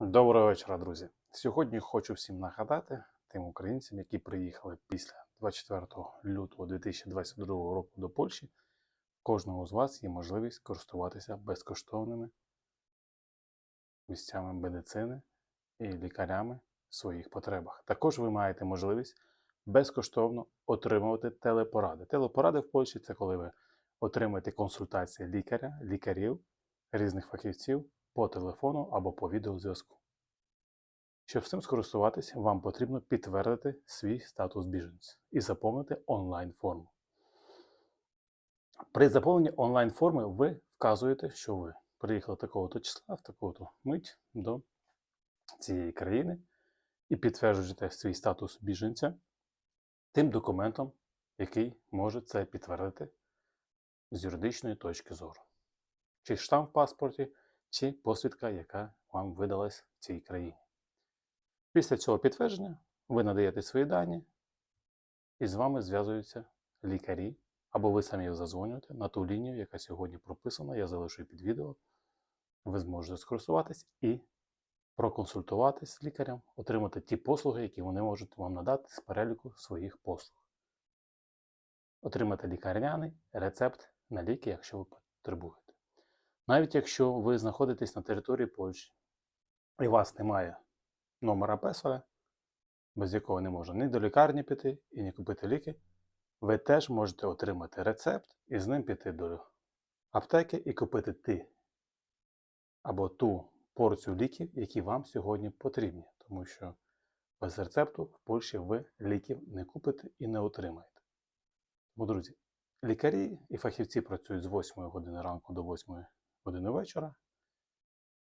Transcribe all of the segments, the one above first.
Доброго вечора, друзі. Сьогодні хочу всім нагадати тим українцям, які приїхали після 24 лютого 2022 року до Польщі. Кожного з вас є можливість користуватися безкоштовними місцями медицини і лікарями в своїх потребах. Також ви маєте можливість безкоштовно отримувати телепоради. Телепоради в Польщі це коли ви отримаєте консультації лікаря, лікарів, різних фахівців по телефону або по відеозв'язку. Щоб з цим скористуватись, вам потрібно підтвердити свій статус біженця і заповнити онлайн-форму. При заповненні онлайн-форми ви вказуєте, що ви приїхали такого-то числа, в таку-то мить до цієї країни і підтверджуєте свій статус біженця тим документом, який може це підтвердити з юридичної точки зору. Чи штамп в паспорті, чи посвідка, яка вам видалась в цій країні. Після цього підтвердження ви надаєте свої дані, і з вами зв'язуються лікарі, або ви самі зазвонюєте на ту лінію, яка сьогодні прописана, я залишу під відео. Ви зможете скористуватись і проконсультуватись з лікарем, отримати ті послуги, які вони можуть вам надати з переліку своїх послуг. Отримати лікарняний рецепт на ліки, якщо ви потребуєте. Навіть якщо ви знаходитесь на території Польщі і у вас немає номера песаря, без якого не можна ні до лікарні піти і ні купити ліки, ви теж можете отримати рецепт і з ним піти до аптеки і купити ті або ту порцію ліків, які вам сьогодні потрібні, тому що без рецепту в Польщі ви ліків не купите і не отримаєте. Тому, друзі, лікарі і фахівці працюють з 8 години ранку до 8 години вечора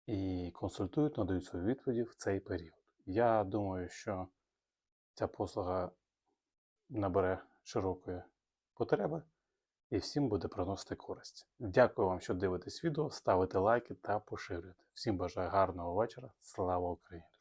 і консультують, надають свої відповіді в цей період. Я думаю, що ця послуга набере широкої потреби і всім буде приносити користь. Дякую вам, що дивитесь відео, ставите лайки та поширюєте. Всім бажаю гарного вечора. Слава Україні!